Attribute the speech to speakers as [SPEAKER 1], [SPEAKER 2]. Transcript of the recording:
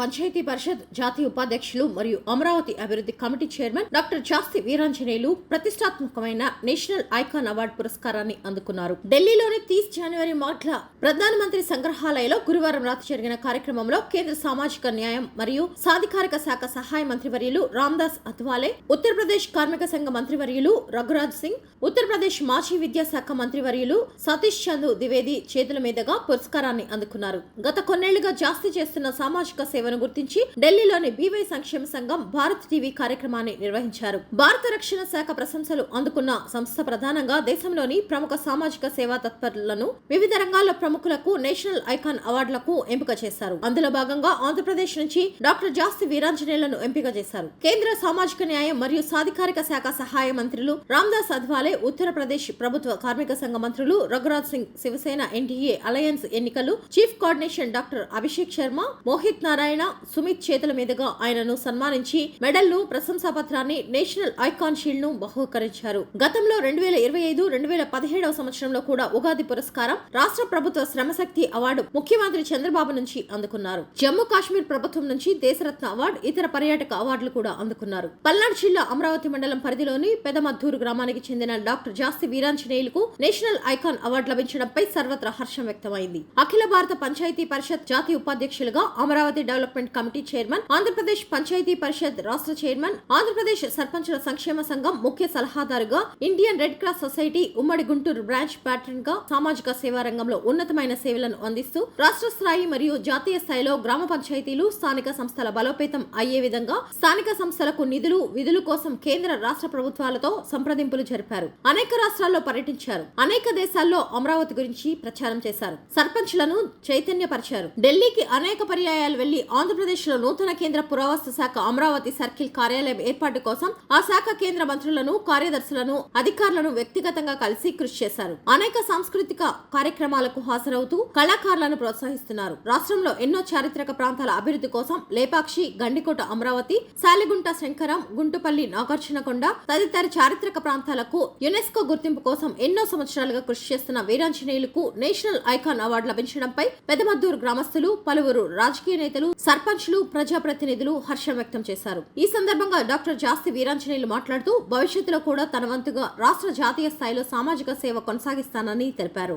[SPEAKER 1] పంచాయతీ పరిషత్ జాతీయ ఉపాధ్యక్షులు మరియు అమరావతి అభివృద్ధి committee chairman doctor Jasti Veeranjaneyulu ప్రతిష్టాత్మకమైన నేషనల్ ఐకాన్ అవార్డు పురస్కారాన్ని అందుకున్నారు. ఢిల్లీలోని తీస్ జనవరి మాట్ల ప్రధానమంత్రి సంగ్రహాలయలో గురువారం రాత్రి జరిగిన కార్యక్రమంలో కేంద్ర సామాజిక న్యాయం మరియు సాధికారిక శాఖ సహాయ మంత్రివర్యులు రామ్దాస్ అథ్వాలే ఉత్తరప్రదేశ్ కార్మిక సంఘ మంత్రివర్యులు రఘురాజ్ సింగ్ ఉత్తరప్రదేశ్ మాజీ విద్యాశాఖ మంత్రివర్యులు సతీష్ చందు ద్వివేది చేతుల మీదుగా పురస్కారాన్ని అందుకున్నారు. గత కొన్నేళ్ళుగా జాస్తి చేస్తున్న సామాజిక సేవ సేవను గుర్తించి ఢిల్లీలోని బీవై సంక్షేమ సంఘం భారత్ టీవీ కార్యక్రమాన్ని నిర్వహించారు. భారత రక్షణ శాఖ ప్రశంసలు అందుకున్న సంస్థ ప్రధానంగా దేశంలోని ప్రముఖ సామాజిక సేవా తత్పరులను వివిధ రంగాల ప్రముఖులకు నేషనల్ ఐకాన్ అవార్డులకు ఎంపిక చేశారు. అందులో భాగంగా ఆంధ్రప్రదేశ్ నుంచి డాక్టర్ జాస్తి వీరాంజనేయులను ఎంపిక చేశారు. కేంద్ర సామాజిక న్యాయం మరియు సాధికారిక శాఖ సహాయ మంత్రులు రామ్దాస్ అధ్వాలే ఉత్తరప్రదేశ్ ప్రభుత్వ కార్మిక సంఘ మంత్రులు రఘురాజ్ సింగ్ శివసేన ఎన్డీఏ అలయన్స్ ఎన్నికలు chief coordination doctor Abhishek Sharma Mohit Narayana Sumit చేతుల మీదుగా ఆయనను సన్మానించి మెడల్ను ప్రశంసా పత్రాన్ని నేషనల్ ఐకాన్ షీల్డ్ను బహుకరించారు. గతంలో రెండు వేల ఇరవై ఐదు రెండు వేల పదిహేడవ సంవత్సరంలో కూడా ఉగాది పురస్కారం రాష్ట్ర ప్రభుత్వ శ్రమశక్తి అవార్డు ముఖ్యమంత్రి చంద్రబాబు నుంచి అందుకున్నారు. జమ్మూ కాశ్మీర్ ప్రభుత్వం నుంచి దేశరత్న అవార్డు ఇతర పర్యాటక అవార్డులు కూడా అందుకున్నారు. పల్నాడు జిల్లా అమరావతి మండలం పరిధిలోని పెదమద్దూరు గ్రామానికి చెందిన డాక్టర్ జాస్తి వీరాంజనేయులకు నేషనల్ ఐకాన్ అవార్డు లభించడంపై సర్వత్రా హర్షం వ్యక్తమైంది. అఖిల భారత పంచాయతీ పరిషత్ జాతీయ ఉపాధ్యక్షులుగా Amaravati development committee chairman Andhra Pradesh Panchayati Parishad రాష్ట్ర చైర్మన్ ఆంధ్రప్రదేశ్ సర్పంచుల సంక్షేమ సంఘం ముఖ్య సలహాదారుగా ఇండియన్ రెడ్ క్రాస్ సొసైటీ ఉమ్మడి గుంటూరు బ్రాంచ్ ప్యాటర్న్గా సామాజిక సేవా రంగంలో ఉన్నతమైన సేవలను అందిస్తూ రాష్ట్ర స్థాయి మరియు జాతీయ స్థాయిలో గ్రామ పంచాయతీలు స్థానిక సంస్థల బలోపేతం అయ్యే విధంగా స్థానిక సంస్థలకు నిధులు విధుల కోసం కేంద్ర రాష్ట్ర ప్రభుత్వాలతో సంప్రదింపులు జరిపారు అనేక రాష్ట్రాల్లో పర్యటించారు అనేక దేశాల్లో అమరావతి గురించి ప్రచారం చేశారు సర్పంచ్లను చైతన్యపరిచారు ఢిల్లీకి అనేక పర్యాయాలు వెళ్ళి ఆంధ్రప్రదేశ్లో నూతన కేంద్ర పురావస్తు శాఖ అమరావతి సర్కిల్ కార్యాలయం ఏర్పాటు కోసం ఆ శాఖ కేంద్ర మంత్రులను కార్యదర్శులను అధికారులను వ్యక్తిగతంగా కలిసి కృషి చేశారు. అనేక సాంస్కృతిక కార్యక్రమాలకు హాజరవుతూ కళాకారులను ప్రోత్సహిస్తున్నారు. రాష్ట్రంలో ఎన్నో చారిత్రక ప్రాంతాల అభివృద్ధి కోసం లేపాక్షి గండికోట అమరావతి శాలిగుంట శంకరం గుంటుపల్లి నాగార్జునకొండ తదితర చారిత్రక ప్రాంతాలకు యునెస్కో గుర్తింపు కోసం ఎన్నో సంవత్సరాలుగా కృషి చేస్తున్న వీరాంజనేయులకు నేషనల్ ఐకాన్ అవార్డు లభించడంపై పెదమద్దూరు గ్రామస్తులు పలువురు రాజకీయ నేతలు సర్పంచ్లు ప్రజాప్రతినిధులు హర్షం వ్యక్తం చేశారు. ఈ సందర్భంగా డాక్టర్ జాస్తి వీరాంజనేయులు మాట్లాడుతూ భవిష్యత్తులో కూడా తన వంతుగా రాష్ట్ర జాతీయ స్థాయిలో సామాజిక సేవ కొనసాగిస్తానని తెలిపారు.